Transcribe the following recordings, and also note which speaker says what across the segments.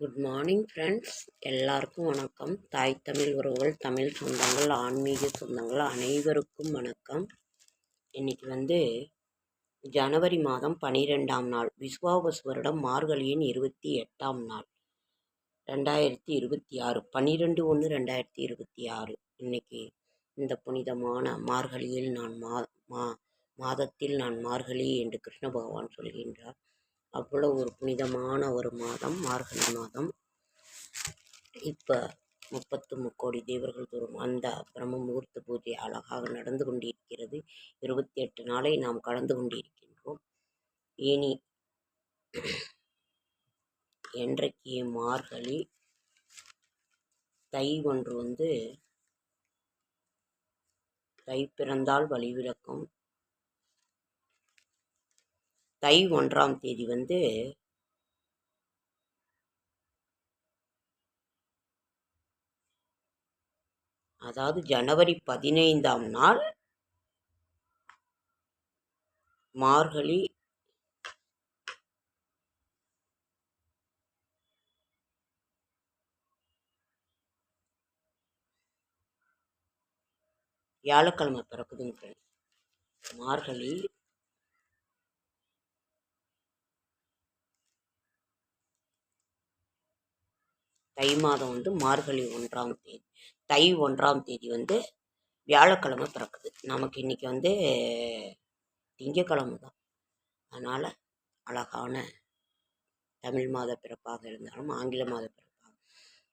Speaker 1: Good morning friends எல்லாருக்கும் வணக்கம். தாய் தமிழ் உறவுகள் தமிழ் சொந்தங்கள் ஆன்மீக சொந்தங்கள் அனைவருக்கும் வணக்கம். இன்னைக்கு வந்து ஜனவரி மாதம் பனிரெண்டாம் நாள் விஸ்வாபஸ் வருடம் மார்கழியின் இருபத்தி எட்டாம் நாள் ரெண்டாயிரத்தி இருபத்தி ஆறு. பன்னிரெண்டு ஒன்று ரெண்டாயிரத்தி இருபத்தி ஆறு. இன்னைக்கு இந்த புனிதமான மார்கழியில் நான் மா மா மாதத்தில் நான் மார்கழி என்று கிருஷ்ண பகவான் சொல்கின்றார். அவ்வளோ ஒரு புனிதமான ஒரு மாதம் மார்கழி மாதம். இப்போ முப்பத்து முக்கோடி தேவர்கள் தோறும் அந்த பிரம்ம முகூர்த்த பூஜை அழகாக நடந்து கொண்டிருக்கிறது. இருபத்தி எட்டு நாளை நாம் கடந்து கொண்டிருக்கின்றோம். இனி என்றைக்கு மார்கழி? தை ஒன்று வந்து தை பிறந்தால் வழிவிளக்கும் தை ஒன்றாம் தேதி வந்து அதாவது ஜனவரி பதினைந்தாம் நாள் மார்கழி வியாழக்கிழமை பிறக்குதுங்க ஃப்ரெண்ட்ஸ் மார்கழி தை மாதம் வந்து மார்கழி ஒன்றாம் தேதி தை ஒன்றாம் தேதி வந்து வியாழக்கிழமை பிறக்குது. நமக்கு இன்றைக்கி வந்து திங்கக்கிழமை தான் அதனால் அழகான தமிழ் மாத பிறப்பாக இருந்தாலும் ஆங்கில மாத பிறப்பாக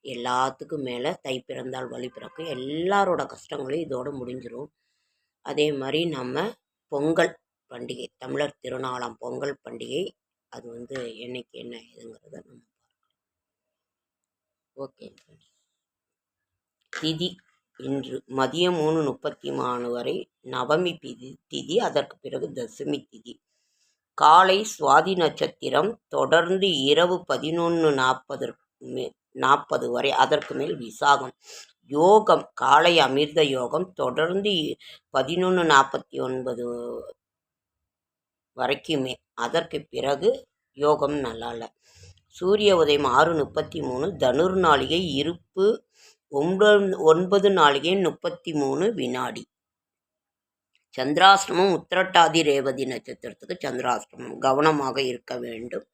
Speaker 1: எல்லாத்துக்கும் மேலே தை பிறந்தால் வழி பிறக்கும் எல்லாரோட கஷ்டங்களும் இதோடு முடிஞ்சிடும் அதே மாதிரி நம்ம பொங்கல் பண்டிகை தமிழர் திருநாளாம் பொங்கல் பண்டிகை அது வந்து என்னைக்கு என்ன இதுங்கிறத நம்ம ஓகே. திதி இன்று மதியம் மூணு முப்பத்தி மூணு வரை நவமி திதி திதி அதற்கு பிறகு தசமி திதி. காலை சுவாதி நட்சத்திரம் தொடர்ந்து இரவு பதினொன்று நாற்பது நாற்பது வரை அதற்கு மேல் விசாகம். யோகம் காலை அமிர்த யோகம் தொடர்ந்து பதினொன்று நாற்பத்தி ஒன்பது வரைக்குமே அதற்கு பிறகு யோகம் நல்லா இல்லை சூரிய உதயம் ஆறு முப்பத்தி மூணு தனுர் நாளிகை இருப்பு ஒன்பது ஒன்பது நாளிகை முப்பத்தி மூணு வினாடி. சந்திராசிரமம் உத்திரட்டாதி ரேவதி நட்சத்திரத்துக்கு சந்திராசிரமம் கவனமாக இருக்க வேண்டும்.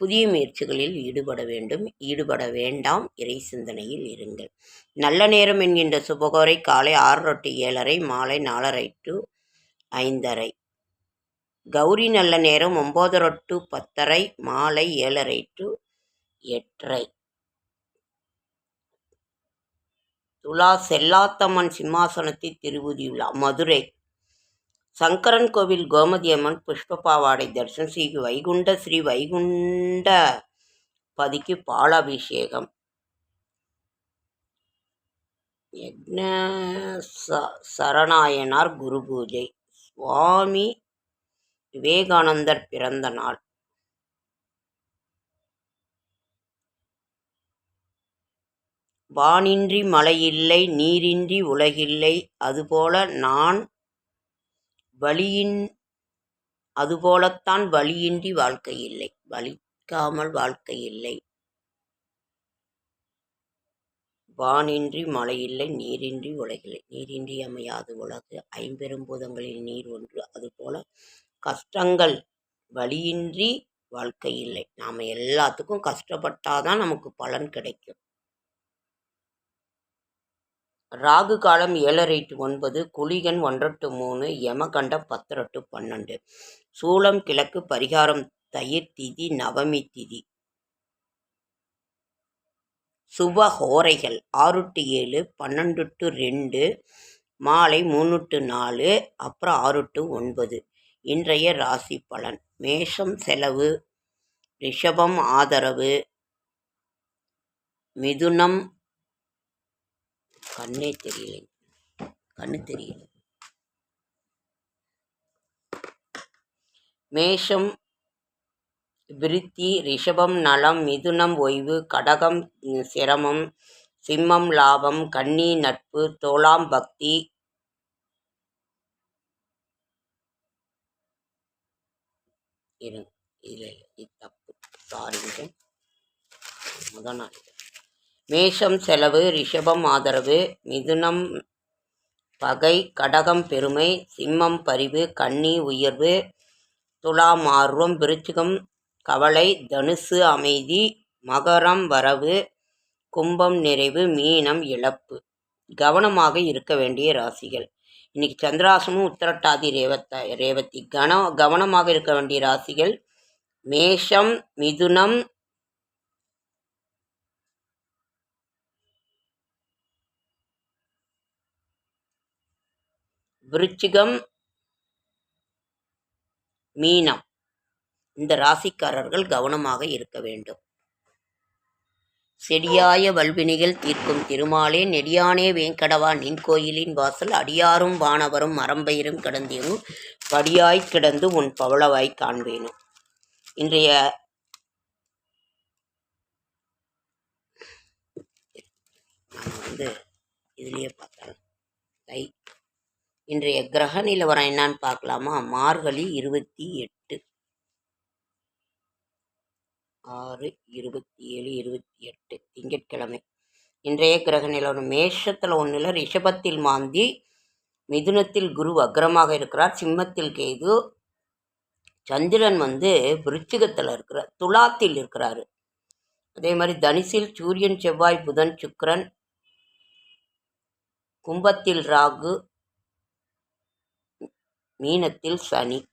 Speaker 1: புதிய முயற்சிகளில் ஈடுபட வேண்டும். ஈடுபட வேண்டாம். இறை சிந்தனையில் இருங்கள். நல்ல நேரம் என்கின்ற சுபகோரை காலை ஆறு டு ஏழரை மாலை நாலரை டு ஐந்தரை. கௌரி நல்ல நேரம் ஒம்போதரை டு பத்தரை மாலை ஏழரை டு எட்டரை. துலா செல்லாத்தம்மன் சிம்மாசனத்தை திருவுதியுள்ளா மதுரை. சங்கரன் கோவில் கோமதி அம்மன் புஷ்ப பாவாடை தரிசனம் ஸ்ரீ வைகுண்ட ஸ்ரீ வைகுண்ட பதிக்கு பாலாபிஷேகம். யக்ன சரணாயனார் குரு பூஜை. சுவாமி விவேகானந்தர் பிறந்த நாள். வானின்றி மலையில்லை நீரின்றி உலகில்லை அதுபோல நான் வழியின் அதுபோலத்தான் வழியின்றி வாழ்க்கை இல்லை வலிக்காமல் வாழ்க்கை இல்லை வானின்றி மழையில்லை நீரின்றி உலகில்லை. நீரின்றி அமையாது உலகு. ஐம்பெரும்பூதங்களில் நீர் ஒன்று. அதுபோல கஷ்டங்கள் வழியின்றி வாழ்க்கை இல்லை. நாம் எல்லாத்துக்கும் கஷ்டப்பட்டாதான் நமக்கு பலன் கிடைக்கும். ராகு காலம் ஏழரை டு ஒன்பது குளிகன் ஒன்றட்டு மூணு யமகண்டம் பத்தரை பன்னெண்டு. சூளம் கிழக்கு பரிகாரம் தயிர் திதி நவமி திதி. சுப ஹோரைகள் ஆறு டு ஏழு பன்னெண்டு டு ரெண்டு மாலை மூணு டு நாலு அப்புறம் ஆறு டு ஒன்பது. இன்றைய ராசி பலன். மேஷம் செலவு ரிஷபம் ஆதரவு மிதுனம் கண்ணே தெரியலை. கண்ணு தெரியல. மேஷம் விருத்தி ரிஷபம் நலம் மிதுனம் ஓய்வு கடகம் சிரமம் சிம்மம் லாபம் கன்னி நட்பு தோளாம் பக்தி இருங்க இல்லை இது தப்பு சாரிங்க முதல் நாள் மேஷம் செலவு ரிஷபம் ஆதரவு மிதுனம் பகை கடகம் பெருமை சிம்மம் பரிவு கன்னி உயர்வு துலாம் ஆர்வம் விருச்சிகம் கவலை தனுசு அமைதி மகரம் வரவு கும்பம் நிறைவு மீனம் இழப்பு. கவனமாக இருக்க வேண்டிய ராசிகள். இன்னைக்கு சந்திராசமும் உத்தரட்டாதி ரேவத்த ரேவதி. கன கவனமாக இருக்க வேண்டிய ராசிகள் மேஷம் மிதுனம் விருச்சிகம் மீனம். இந்த ராசிக்காரர்கள் கவனமாக இருக்க வேண்டும். செடியாய வல்வினைகள் தீர்க்கும் திருமாலே நெடியானே வேங்கடவா நின் கோயிலின் வாசல் அடியாரும் வானவரும் மரம்பயிரும் கிடந்தேனும் படியாய் கிடந்து உன் பவளவாய் காண்பேனும் இன்றைய நாம் வந்து இதுலேயே பார்த்தேன் கை இன்றைய கிரக நிலவரம் என்னன்னு பார்க்கலாமா? மார்கழி இருபத்தி எட்டு. ஆறு இருபத்தி ஏழு இருபத்தி எட்டு திங்கட்கிழமை. இன்றைய கிரக நிலவரம் மேஷத்தில் ஒன்றில் ரிஷபத்தில் மாந்தி மிதுனத்தில் குரு அக்ரமாக இருக்கிறார். சிம்மத்தில் கேது சந்திரன் வந்து விருச்சிகத்தில் இருக்கிறார். துலாத்தில் இருக்கிறாரு. அதே மாதிரி தனுசில் சூரியன் செவ்வாய் புதன் சுக்கரன் கும்பத்தில் ராகு மீனத்தில் சனி.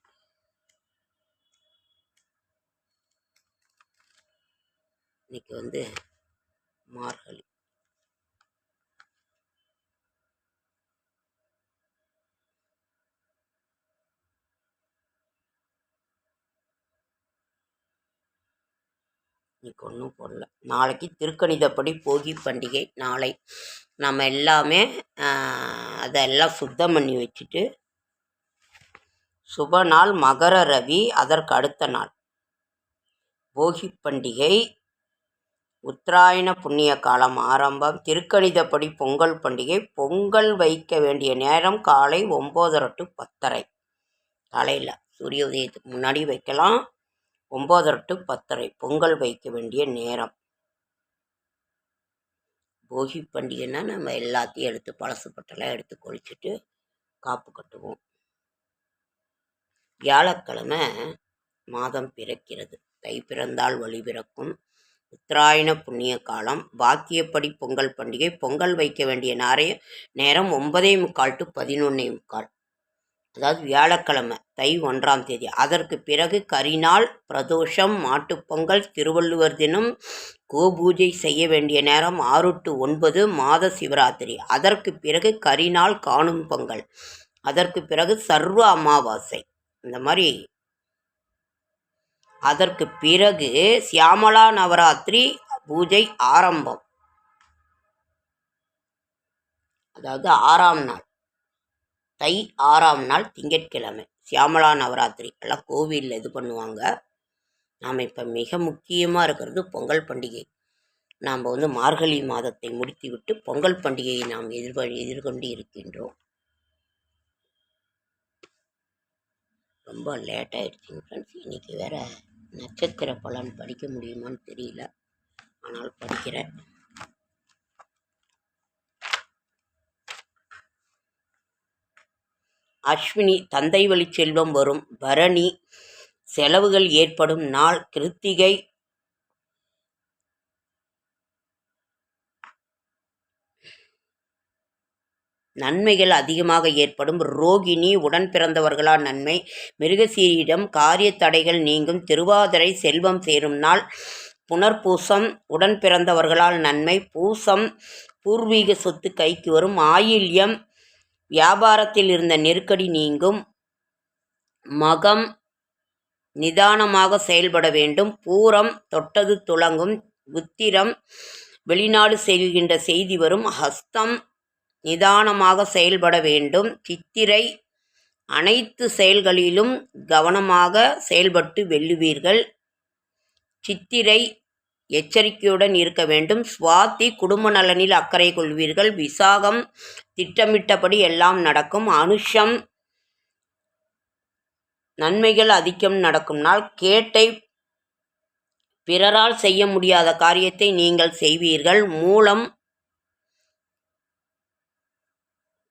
Speaker 1: இன்னைக்கு வந்து மார்கழி. இன்னைக்கு ஒன்றும் போடல. நாளைக்கு திருக்கணிதப்படி போகி பண்டிகை நாளை. நம்ம எல்லாமே அதெல்லாம் சுத்தம் பண்ணி வச்சுட்டு சுப நாள் மகர ரவி அதற்கு அடுத்த நாள். போகி பண்டிகை உத்தராயண புண்ணிய காலம் ஆரம்பம். திருக்கணிதப்படி பொங்கல் பண்டிகை பொங்கல் வைக்க வேண்டிய நேரம் காலை ஒம்போதரை டு பத்தரை. காலையில் சூரிய உதயத்துக்கு முன்னாடி வைக்கலாம். ஒம்போதரை டு பத்தரை பொங்கல் வைக்க வேண்டிய நேரம். போகி பண்டிகைன்னா நம்ம எல்லாத்தையும் எடுத்து பழசுப்பட்டெல்லாம் எடுத்து கொளிச்சுட்டு காப்பு கட்டுவோம். வியாழக்கிழமை மாதம் பிறக்கிறது. தை பிறந்தால் வழி பிறக்கும். உத்தராயண புண்ணிய காலம் பாக்கியப்படி பொங்கல் பண்டிகை பொங்கல் வைக்க வேண்டிய நாரைய நேரம் ஒன்பதே முக்கால் டு பதினொன்னே முக்கால். அதாவது வியாழக்கிழமை தை ஒன்றாம் தேதி. அதற்கு பிறகு கரிநாள் பிரதோஷம் மாட்டுப்பொங்கல் திருவள்ளுவர் தினம் கோபூஜை செய்ய வேண்டிய நேரம் ஆறு டு ஒன்பது மாத சிவராத்திரி. அதற்கு பிறகு கரிநாள் காணும் பொங்கல். அதற்கு பிறகு சர்வ அமாவாசை. இந்த மாதிரி அதற்கு பிறகு சியாமலா நவராத்திரி பூஜை ஆரம்பம். அதாவது ஆறாம் நாள். தை ஆறாம் நாள் திங்கட்கிழமை. சியாமலா நவராத்திரி. எல்லாம் கோவிலில் இது பண்ணுவாங்க. நாம் இப்போ மிக முக்கியமாக இருக்கிறது பொங்கல் பண்டிகை. நாம் வந்து மார்கழி மாதத்தை முடித்துவிட்டு பொங்கல் பண்டிகையை நாம் எதிர்வ எதிர்கொண்டு இருக்கின்றோம். ரொம்ப லேட் ஆயிடுச்சுங்க ஃப்ரெண்ட்ஸ் இன்றைக்கி வேற நட்சத்திர பலன் படிக்க முடியுமான்னு தெரியல. ஆனால் படிக்கிறேன். அஸ்வினி தந்தை வழி செல்வம் வரும். பரணி செலவுகள் ஏற்படும். நாள் கிருத்திகை நன்மைகள் அதிகமாக ஏற்படும். ரோகிணி உடன் பிறந்தவர்களால் நன்மை. மிருகசீரியிடம் காரிய தடைகள் நீங்கும். திருவாதிரை செல்வம் சேரும் நாள். புனர்பூசம் உடன் பிறந்தவர்களால் நன்மை. பூசம் பூர்வீக சொத்து கைக்கு வரும். ஆயில்யம் வியாபாரத்தில் இருந்த நெருக்கடி நீங்கும். மகம் நிதானமாக செயல்பட வேண்டும். பூரம் தொட்டது துளங்கும். உத்திரம் வெளிநாடு செல்கின்ற செய்தி வரும். ஹஸ்தம் நிதானமாக செயல்பட வேண்டும். சித்திரை அனைத்து செயல்களிலும் கவனமாக செயல்பட்டு வெல்லுவீர்கள். சித்திரை எச்சரிக்கையுடன் இருக்க வேண்டும். சுவாதி குடும்ப நலனில் அக்கறை கொள்வீர்கள். விசாகம் திட்டமிட்டபடி எல்லாம் நடக்கும். அனுஷம் நன்மைகள் அதிகம் நடக்கும். நாள் கேட்டை பிறரால் செய்ய முடியாத காரியத்தை நீங்கள் செய்வீர்கள். மூலம்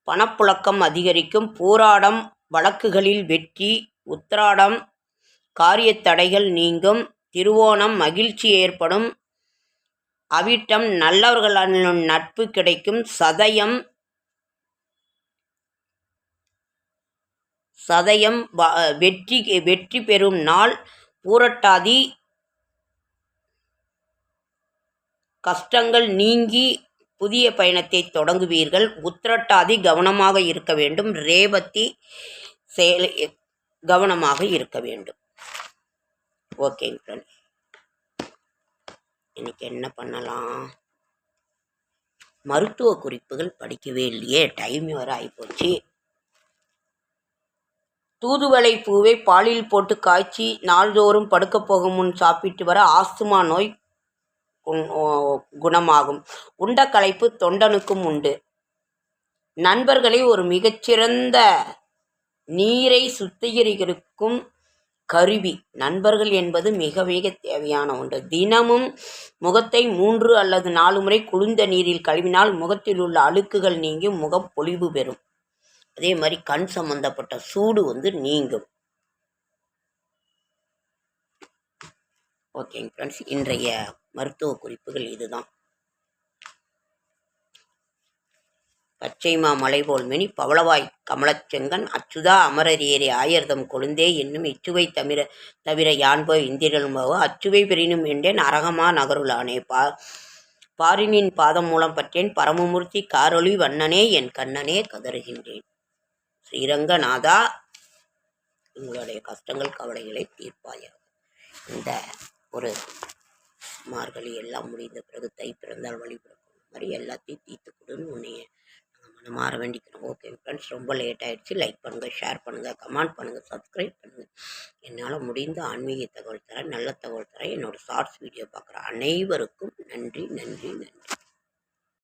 Speaker 1: பணப்புழக்கம் அதிகரிக்கும். போராடம் வழக்குகளில் வெற்றி உத்திராடம் காரியத்தடைகள் நீங்கும். திருவோணம் மகிழ்ச்சி ஏற்படும். அவிட்டம் நல்லவர்களின் நட்பு கிடைக்கும். சதயம் சதயம் வ- வெற்றி வெற்றி பெறும் நாள். பூரட்டாதி கஷ்டங்கள் நீங்கி புதிய பயணத்தை தொடங்குவீர்கள். உத்திரட்டாதி கவனமாக இருக்க வேண்டும். ரேவதி செயல் கவனமாக இருக்க வேண்டும். ஓகேங்க ஃப்ரெண்ட்ஸ் இன்னைக்கு என்ன பண்ணலாம்? மருத்துவ குறிப்புகள் படிக்கவே இல்லையே. டைம் வர ஆகிப்போச்சு தூதுவளை பூவை பாலில் போட்டு காய்ச்சி நாள்தோறும் படுக்கப் போகும் முன் சாப்பிட்டு வர ஆஸ்துமா நோய் குணமாகும். உண்ட களைப்பு தொண்டனுக்கும் உண்டு. நண்பர்களை ஒரு மிகச்சிறந்த நீரை சுத்திகரிக்கும் கருவி. நண்பர்கள் என்பது மிக மிக தேவையான ஒன்று. தினமும் முகத்தை மூன்று அல்லது நாலு முறை குளிர்ந்த நீரில் கழுவினால் முகத்தில் உள்ள அழுக்குகள் நீங்கி முகம் பொலிவு பெறும். அதே மாதிரி கண் சம்பந்தப்பட்ட சூடு வந்து நீங்கும். ஓகேங்க ஃப்ரெண்ட்ஸ் இன்றைய மருத்துவ குறிப்புகள் இதுதான். பச்சைமா மலை போல் மினி பவளவாய் கமலச்செங்கன் அச்சுதா அமரர் ஏறி ஆயர்தம் கொழுந்தே என்னும் இச்சுவை தவிர தவிர யான்போ இந்திரனுமோ அச்சுவை பெறினும் என்றேன் அரகமா நகருளானே. பா பாரினின் பாதம் மூலம் பற்றேன் பரமமூர்த்தி காரொளி வண்ணனே என் கண்ணனே கதறுகின்றேன். ஸ்ரீரங்கநாதா உங்களுடைய கஷ்டங்கள் கவலைகளை தீர்ப்பாயாக. இந்த ஒரு மார்கழி எல்லாம் முடிந்த பிறகு தை பிறந்தால் வழிபிறக்கும் மாதிரி எல்லாத்தையும் தீர்த்து கொடுன்னு உன்னைய நாங்கள் மனமாற வேண்டிக்கிறோம். ஓகே ஃப்ரெண்ட்ஸ் ரொம்ப லேட் ஆயிடுச்சு. லைக் பண்ணுங்கள் ஷேர் பண்ணுங்கள் கமெண்ட் பண்ணுங்கள் சப்ஸ்கிரைப் பண்ணுங்கள் என்னால் முடிந்த ஆன்மீக தகவல் தரேன் நல்ல தகவல் தரேன். என்னோட ஷார்ட்ஸ் வீடியோ பார்க்குற அனைவருக்கும் நன்றி நன்றி நன்றி.